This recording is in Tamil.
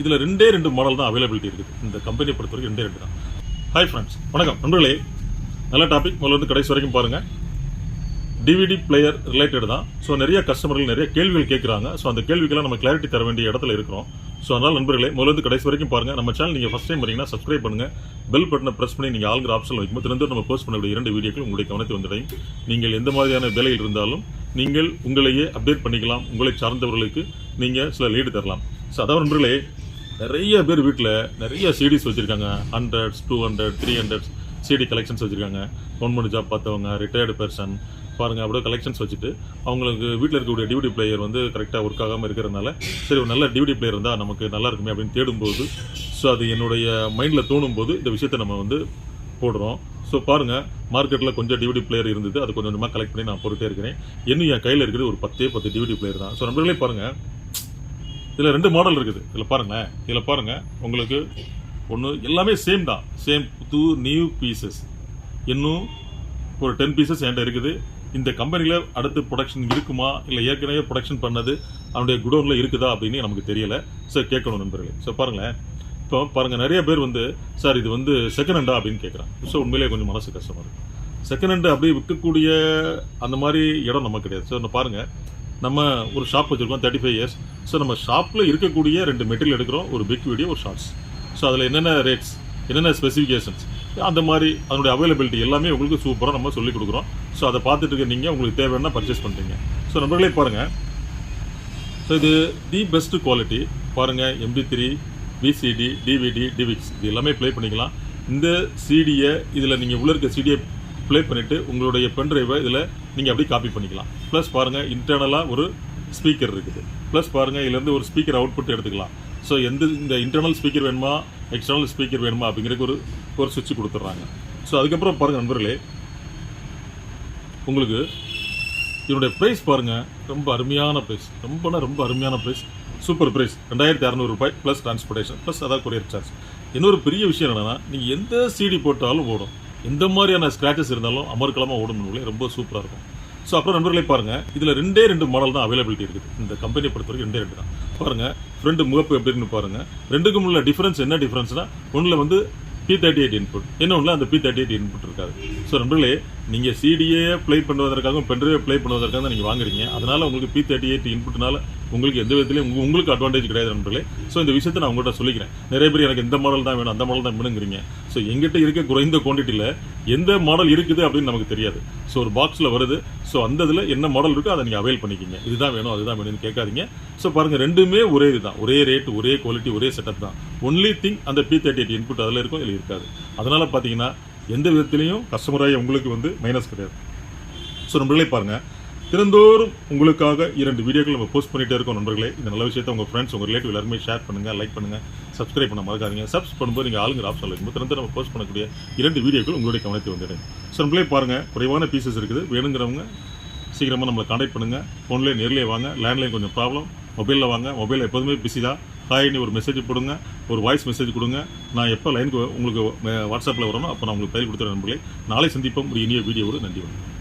இதில் ரெண்டே ரெண்டு மாடல் தான் அவைலபிலிட்டி இருக்குது. இந்த கம்பெனியை பொறுத்த வரைக்கும் ரெண்டே ரெண்டு தான். ஹாய் ஃப்ரெண்ட்ஸ் வணக்கம். நண்பர்களே நல்ல டாபிக் முதல்ல வந்து கடைசி வரைக்கும் பாருங்கள் டிவிடி பிளேயர் ரிலேட்டட் தான். ஸோ நிறைய கஸ்டமர்கள் நிறைய கேள்விகள் கேட்குறாங்க ஸோ அந்த கேள்விக்கெல்லாம் நம்ம கிளாரிட்டி தர வேண்டிய இடத்துல இருக்கிறோம். ஸோ அதனால் நண்பர்களே முதல்ல கடைசி வரைக்கும் பாருங்கள் நம்ம சேனல் நீங்கள் ஃபஸ்ட் டைம் வரீங்கன்னா சப்ஸ்கிரைப் பண்ணுங்கள் பெல் பட்டனை ப்ரெஸ் பண்ணி நீங்கள் ஆளுங்கிற ஆப்ஷன் வைக்கும்போது திறந்து நம்ம போஸ்ட் பண்ணக்கூடிய இரண்டு வீடியோக்கள் உங்களுடைய கவனத்தை வந்துடையும் நீங்கள் எந்த மாதிரியான வேலையில் இருந்தாலும் நீங்கள் உங்களையே அப்டேட் பண்ணிக்கலாம். உங்களை சார்ந்தவர்களுக்கு நீங்கள் சில லீடு தரலாம். ஸோ அதாவது நண்பர்களே நிறைய பேர் வீட்டில் நிறைய சிடிஸ் வச்சுருக்காங்க. Hundreds two hundred three hundred CD collections வச்சுருக்காங்க. கவர்மெண்ட் ஜாப் பார்த்தவங்க ரிட்டையர்டு பர்சன் பாருங்கள் அப்படியே கலெக்ஷன்ஸ் வச்சுட்டு அவங்களுக்கு வீட்டில் இருக்கக்கூடிய டிவிடி பிளேயர் வந்து கரெக்டாக ஒர்க் ஆகாமல் இருக்கிறதுனால சரி ஒரு நல்ல டிவிடி பிளேயர் இருந்தால் நமக்கு நல்லா இருக்குமே அப்படின்னு தேடும்போது ஸோ அது என்னுடைய மைண்டில் தோணும் போது இந்த விஷயத்தை நம்ம வந்து போடுறோம். ஸோ பாருங்கள் மார்க்கெட்டில் கொஞ்சம் டிவிடி பிளேயர் இருந்தது அது கொஞ்சம் கொஞ்சமாக கலெக்ட் பண்ணி நான் போட்டுகிட்டே இருக்கிறேன். இன்னும் என் கையில் இருக்கிறது ஒரு பத்தே பத்து டிவிடி பிளேயர் தான். ஸோ நம்பர்களே பாருங்கள் இதில் ரெண்டு மாடல் இருக்குது. இதில் பாருங்களேன் இதில் பாருங்கள் உங்களுக்கு ஒன்று எல்லாமே சேம் தான். சேம் புது நியூ பீசஸ் இன்னும் ஒரு டென் பீசஸ் என்கிட்ட இருக்குது. இந்த கம்பெனியில் அடுத்து ப்ரொடக்ஷன் இருக்குமா? இல்லை ஏற்கனவே ப்ரொடக்ஷன் பண்ணது அவனுடைய குடோனில் இருக்குதா அப்படின்னு நமக்கு தெரியலை. சார் கேட்கணும் நண்பர்களே. சார் பாருங்களேன். இப்போ பாருங்கள் நிறைய பேர் வந்து சார் இது வந்து செகண்ட் ஹேண்டா அப்படின்னு கேட்குறான் ஸோ உண்மையிலேயே கொஞ்சம் மனசு கஷ்டமாக இருக்குது செகண்ட் ஹேண்டு அப்படியே விற்கக்கூடிய அந்த மாதிரி இடம் நமக்கு கிடையாது. ஸோ பாருங்கள் நம்ம ஒரு ஷாப் வச்சுருக்கோம் தேர்ட்டி ஃபைவ் இயர்ஸ் ஸோ நம்ம ஷாப்பில் இருக்கக்கூடிய ரெண்டு மெட்டீரியல் எடுக்கிறோம். ஒரு பிக் வீடியோ ஒரு ஷார்ட்ஸ் ஸோ அதில் என்னென்ன ரேட்ஸ் என்னென்ன ஸ்பெசிஃபிகேஷன்ஸ் அந்த மாதிரி அதனுடைய அவைலபிலிட்டி எல்லாமே உங்களுக்கு சூப்பராக நம்ம சொல்லிக் கொடுக்குறோம். ஸோ அதை பார்த்துட்டு இருக்க நீங்கள் உங்களுக்கு தேவைன்னா பர்ச்சேஸ் பண்ணுறீங்க ஸோ நம்பர்களே பாருங்கள் ஸோ இது தி பெஸ்ட் குவாலிட்டி பாருங்கள் MP three VCD DVD DivX இது எல்லாமே ப்ளே பண்ணிக்கலாம். இந்த சிடியை இதில் நீங்கள் உள்ள இருக்க சிடியை ப்ளே பண்ணிவிட்டு உங்களுடைய பென்ட்ரைவை இதில் நீங்கள் அப்படியே காப்பி பண்ணிக்கலாம். ப்ளஸ் பாருங்கள் இன்டர்னலாக ஒரு ஸ்பீக்கர் இருக்குது. ப்ளஸ் பாருங்கள் இதுலேருந்து ஒரு ஸ்பீக்கர் அவுட்புட் எடுத்துக்கலாம். ஸோ எந்த இந்த இன்டர்னல் ஸ்பீக்கர் வேணுமா எக்ஸ்டர்னல் ஸ்பீக்கர் வேணுமா அப்படிங்கிறதுக்கு ஒரு ஒரு சுவிட்ச் கொடுத்துட்றாங்க. ஸோ அதுக்கப்புறம் பாருங்கள் நண்பர்களே உங்களுக்கு இதனுடைய ப்ரைஸ் பாருங்கள் ரொம்ப அருமையான ப்ரைஸ் ரொம்பனா ரொம்ப அருமையான ப்ரைஸ் சூப்பர் ப்ரைஸ் ரெண்டாயிரத்தி அறநூறுபாய் ப்ளஸ் டிரான்ஸ்போர்ட்டேஷன் ப்ளஸ் அதாவது கொரியர் சார்ஜ் இன்னொரு பெரிய விஷயம் என்னென்னா நீங்கள் எந்த சிடி போட்டாலும் ஓடும். எந்த மாதிரியான ஸ்க்ராச்சஸ் இருந்தாலும் அமர்க்கலமாக ஓடும் ரொம்ப சூப்பராக இருக்கும். ஸோ அப்புறம் நண்பர்களே பாருங்கள் இதில் ரெண்டே ரெண்டு மாடல் தான் அவைலபிலிட்டி இருக்குது. இந்த கம்பெனியை பொறுத்த வரைக்கும் ரெண்டே ரெண்டு தான். பாருங்கள் ஃப்ரெண்டு முகப்பு எப்படின்னு பாருங்கள் ரெண்டுக்கும் உள்ள டிஃபரன்ஸ் என்ன டிஃபரன்ஸ்னா ஒன்றில் வந்து பி தேர்ட்டி எயிட் இன்புட் இன்னொன்றில் அந்த பி தேர்ட்டி எயிட் இன்புட் இருக்காது. ஸோ நண்பர்களே நீங்கள் சிடியே ப்ளே பண்ணுவதற்காகவும் பென்ட்ரைவை ப்ளே பண்ணுவதற்காக தான் நீங்கள் வாங்குறீங்க. அதனால் உங்களுக்கு பி தேர்ட்டி எயிட் இன்புட்னால உங்களுக்கு எந்த விதத்துலையும் உங்களுக்கு அட்வான்டேஜ் கிடையாது நண்பர்களே. ஸோ இந்த விஷயத்தை நான் உங்கள்கிட்ட சொல்லிக்கிறேன். நிறைய பேர் எனக்கு இந்த மாடல் தான் வேணும் அந்த மாடல் தான் வேணுங்கிறீங்க. ஸோ எங்கிட்ட இருக்க குறைந்த குவான்டிட்டியில் எந்த மாடல் இருக்குது அப்படின்னு நமக்கு தெரியாது. ஸோ ஒரு பாக்ஸில் வருது. ஸோ அந்த இதில் என்ன மாடல் இருக்கோ அதை நீங்கள் அவைல் பண்ணிக்கிங்க. இதுதான் வேணும் அதுதான் வேணும்னு கேட்காதீங்க. ஸோ பாருங்கள் ரெண்டுமே ஒரே இதுதான். ஒரே ரேட் ஒரே குவாலிட்டி ஒரே செட்டப் தான். ஒன்லி திங் அந்த பி தேர்ட்டி எயிட் இன்புட் அதில் இருக்கும் இல்லை இருக்காது. அதனால் பார்த்தீங்கன்னா எந்த விதத்துலையும் கஸ்டமராக உங்களுக்கு வந்து மைனஸ் கிடையாது. ஸோ நம்மளே பாருங்கள் தினந்தோறும் உங்களுக்காக இரண்டு வீடியோக்கள் நம்ம போஸ்ட் பண்ணிட்டே இருக்கோம் நண்பர்களே. இந்த நல்ல விஷயத்தை உங்கள் ஃப்ரெண்ட்ஸ் உங்கள் ரிலேட்டிவ் எல்லாருமே ஷேர் பண்ணுங்கள் லைக் பண்ணுங்கள் சப்ஸ்கிரைப் பண்ண மறக்காதீங்க. சப்ஸ் பண்ணும்போது நீங்கள் ஆளுங்கிற ஆப்ஷன் இருக்கும்போது தினந்தோறும் நம்ம போஸ்ட் பண்ணக்கூடிய இரண்டு வீடியோக்கள் உங்களுடைய கவனத்தை வந்துடும் ஸோ நம்மளே பாருங்கள் குறைவான பீசஸ் இருக்குது. வேணுங்கிறவங்க சீக்கிரமாக நம்மளை காண்டாக்ட் பண்ணுங்க. ஃபோன்லேயே நேரிலே வாங்க. லேண்ட்லைன் கொஞ்சம் ப்ராப்ளம் மொபைலில் வாங்க. மொபைலில் எப்போதுமே பிஸி தான். ஹாய்னு ஒரு மெசேஜ் கொடுங்க. ஒரு வாய்ஸ் மெசேஜ் கொடுங்க. நான் எப்போ லைனுக்கு உங்களுக்கு வாட்ஸ்அப்பில் வரணும் அப்போ நான் உங்களுக்கு பயிர் கொடுத்துறேன் நண்பர்களே. நாளை சந்திப்போம். ஒரு இனிய வீடியோவோடு நன்றி வணக்கம்.